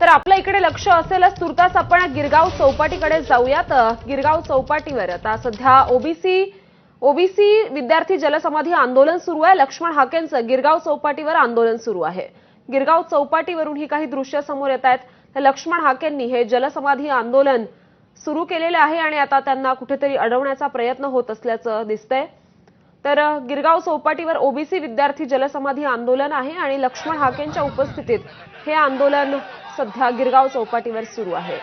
तर आपल्या इकडे लक्ष असेलच तुर्तास आपण गिरगाव चौपाटीकडे जाऊयात. गिरगाव चौपाटीवर आता सध्या ओबीसी ओबीसी विद्यार्थी जलसमाधी आंदोलन सुरू आहे. लक्ष्मण हाकेंचं गिरगाव चौपाटीवर आंदोलन सुरू आहे. गिरगाव चौपाटीवरून ही काही दृश्य समोर येत आहेत. तर लक्ष्मण हाकेंनी हे जलसमाधी आंदोलन सुरू केलेलं आहे आणि आता त्यांना कुठेतरी अडवण्याचा प्रयत्न होत असल्याचं दिसतंय. तर गिरगाव चौपाटीवर ओबीसी विद्यार्थी जलसमाधी आंदोलन आहे आणि लक्ष्मण हाकेंच्या उपस्थितीत हे आंदोलन सध्या गिरगाव चौपाटीवर सुरू आहे.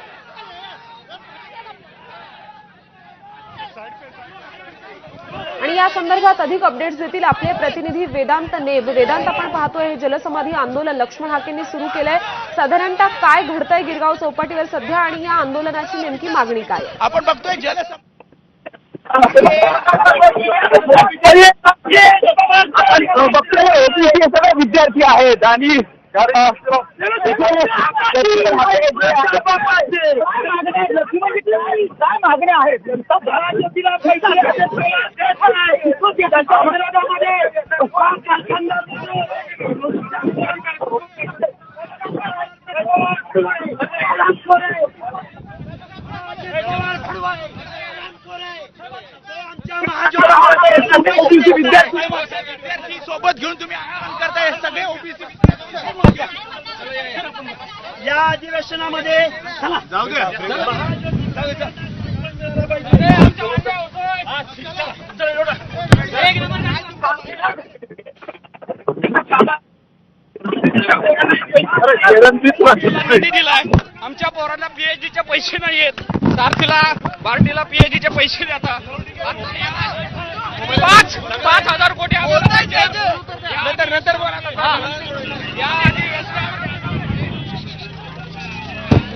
आणि या संदर्भात अधिक अपडेट्स देतील आपले प्रतिनिधी वेदांत नेब. वेदांत आपण पाहतोय हे जलसमाधी आंदोलन लक्ष्मण हाकेंनी सुरू केलंय. साधारणतः काय घडतंय गिरगाव चौपाटीवर सध्या आणि या आंदोलनाची नेमकी मागणी काय आपण बघतोय जल सगळे विद्यार्थी आहेत आणि काय मागण्या आहेत ओबीसी विद्यार्थी. विद्यार्थी सोबत घेऊन तुम्ही आंदोलन करताय हे सगळे ओबीसी या अधिवेशनामध्ये जाऊ द्या आमच्या पोरांना पीएचडीचे पैसे नाहीयेत. सारथीला बार्टीला पीएचडीचे पैसे देतात पाच पाच हजार कोटी आम्हाला पाहिजे. नंतर नंतर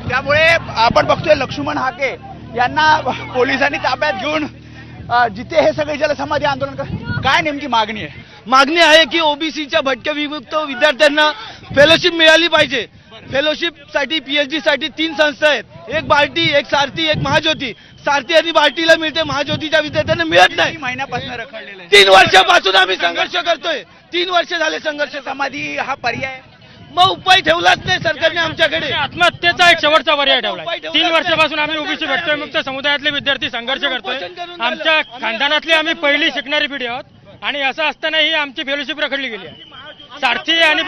त्यामुळे आपण बघतोय लक्ष्मण हाके यांना पोलिसांनी ताब्यात घेऊन जिथे हे सगळे जलसमाधी आंदोलन कर- काय नेमकी मागणी आहे? मागणी आहे की ओबीसीच्या भटक्या विमुक्त विद्यार्थ्यांना फेलोशिप मिळाली पाहिजे. फेलोशिपसाठी पीएचडी साठी तीन संस्था आहेत. एक बार्टी एक सारथी एक महाज्योती. सारथी आणि बार्टीला मिळते महाज्योतीच्या विद्यार्थ्यांना मिळत नाही. महिन्यापासून रखडलेलं आहे? तीन वर्षापासून आम्ही संघर्ष करतोय. तीन वर्ष झाले संघर्ष समाधी हा पर्याय मग उपाय ठेवलाच नाही सरकारने आमच्याकडे. आत्महत्येचा एक शेवटचा पर्याय ठेवला तीन. वर्षापासून आम्ही ओबीसी भटकय मुक्त समुदायातले विद्यार्थी संघर्ष करतोय. आमच्या खानदानातली आम्ही पहिली शिकणारी पिढी आहोत. आणि असं असतानाही आमची फेलोशिप रखडली गेली आहे. सारथी आणि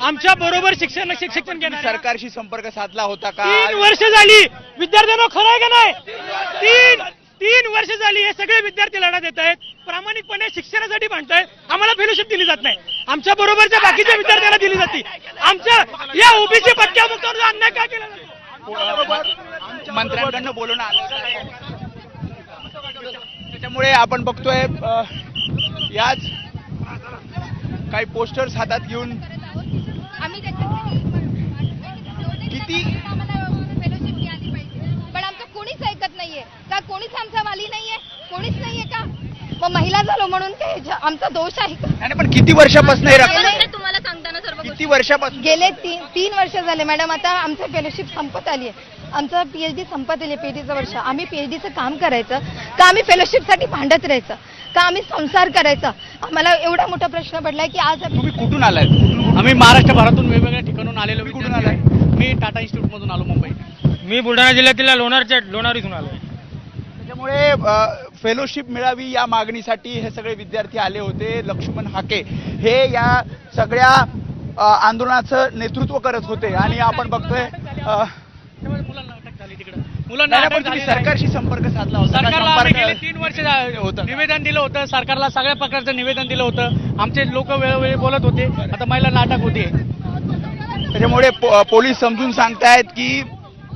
आमच्या बरोबर शिक्षण शिक्षण घेणार सरकारशी संपर्क साधला होता का? तीन वर्ष झाली. विद्यार्थ्यांना खरं आहे का नाही? तीन तीन वर्ष झाली हे सगळे विद्यार्थी लढा देत आहेत. प्रामाणिकपणे शिक्षणासाठी भांडतायत आम्हाला फेलोशिप दिली जात नाही. आमच्या बरोबरच्या बाकीच्या विद्यार्थ्यांना दिली जाते. आमच्या या ओबीसी पट्ट्या मुक्तावर अन्याय का केला जातो? मंत्र्यांकडनं बोलून आलं. त्याच्यामुळे आपण बघतोय याच काही पोस्टर्स हातात घेऊन आम्ही किती- फेलोशिप मिळाली पाहिजे पण आमचं कोणीच ऐकत नाहीये का कोणीच आमचा वाली नाहीये कोणीच नाहीये का मग महिला झालो म्हणून काय ह्याच्या- आमचा दोष आहे का? नाही पण किती वर्षापासून हे रख- तुम्हाला सांगताना सर्व किती वर्षापासून गेले तीन तीन वर्ष झाले मॅडम. आता आमचं फेलोशिप संपत आली आहे. आमचं पीएचडी संपत आली पीएचडीचं वर्ष. आम्ही पीएचडीचं काम करायचं का आम्ही फेलोशिपसाठी भांडत राहायचं का आम्ही संसार करायचा? आम्हाला एवढा मोठा प्रश्न पडलाय की आज तुम्ही कुठून आलाय? आम्ही महाराष्ट्र भरातून वेगवेगळ्या ठिकाणून आलेलो. कुठून आलाय? मी टाटा इन्स्टिट्यूट मधून आलो मुंबई मी बुलढाणा जिल्ह्यातील लोणारच्या लोणारीतून आलो त्याच्यामुळे फेलोशिप मिळावी या मागणीसाठी हे सगळे विद्यार्थी आले होते. लक्ष्मण हाके हे या सगळ्या आंदोलनाचं नेतृत्व करत होते. आणि आपण बघतोय. सरकारशी संपर्क साधला होता तीन वर्ष होतं. निवेदन दिलं होतं. सरकारला सगळ्या प्रकारचं निवेदन दिलं होतं. आमचे लोक वेळोवेळी बोलत होते. आता महिलांना अटक होते. त्याच्यामुळे पोलीस समजून सांगतायत की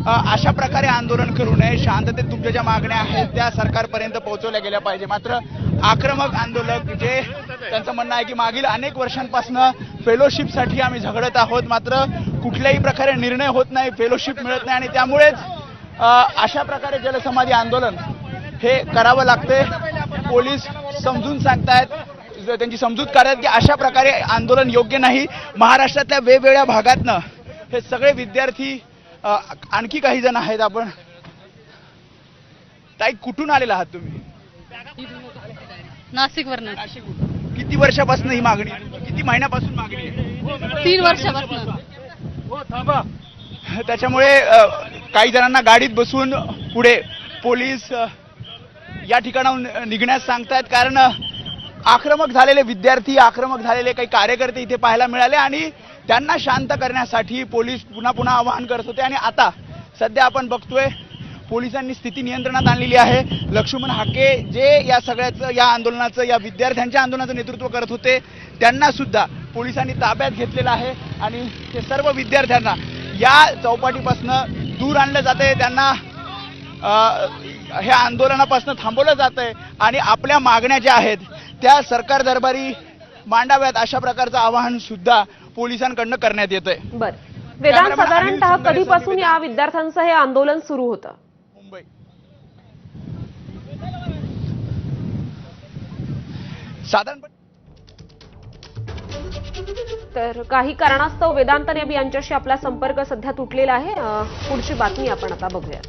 अशा प्रकारे आंदोलन करू नये. शांततेत तुमच्या ज्या मागण्या आहेत त्या सरकारपर्यंत पोहोचवल्या गेल्या पाहिजे. मात्र आक्रमक आंदोलक जे त्यांचं म्हणणं आहे की मागील अनेक वर्षांपासून फेलोशिपसाठी आम्ही झगडत आहोत. मात्र कुठल्याही प्रकारे निर्णय होत नाही फेलोशिप मिळत नाही आणि त्यामुळेच अशा प्रकारे जलसमाधी आंदोलन हे करावं लागते पोलीस समजून सांगतायत त्यांची समजूत काढतात की अशा प्रकारे आंदोलन योग्य नाही. महाराष्ट्रातल्या वेगवेगळ्या भागातनं हे सगळे विद्यार्थी आणखी काही जण आहेत आपण. ताई कुठून आलेला आहात तुम्ही? नाशिक वरनं. किती वर्षापासून ही मागणी? किती महिन्यापासून मागणी आहे? तीन वर्षापासून. हो थांबा. त्याच्यामुळे काही जणांना गाडीत बसून पुढे पोलीस या ठिकाणाहून निघण्यास सांगतायत. कारण आक्रमक झालेले विद्यार्थी आक्रमक झालेले काही कार्यकर्ते इथे पाहायला मिळाले आणि त्यांना शांत करण्यासाठी पोलीस पुन्हा पुन्हा आवाहन करत होते. आणि आता सध्या आपण बघतोय पोलिसांनी स्थिती नियंत्रणात आणलेली आहे. लक्ष्मण हाके जे या सगळ्याचं या आंदोलनाचं या विद्यार्थ्यांच्या आंदोलनाचं नेतृत्व करत होते त्यांना सुद्धा पोलिसांनी ताब्यात घेतलेलं आहे. आणि ते सर्व विद्यार्थ्यांना या चौपाटीपासनं दूर आणलं जाते त्यांना हे ह्या आंदोलनापासून थांबवलं जात आहे आणि आपल्या मागण्या ज्या आहेत त्या सरकार दरबारी मांडाव्यात अशा प्रकारचं आवाहन सुद्धा पोलिसांकडनं करण्यात येत आहे बर. वेदांत साधारणतः कधीपासून या. विद्यार्थ्यांचं हे आंदोलन सुरू होतं? मुंबई. साधारणपणे तर काही कारणास्तव वेदांत नेब यांच्याशी आपला संपर्क सध्या तुटलेला आहे. पुढची बातमी आपण आता बघूया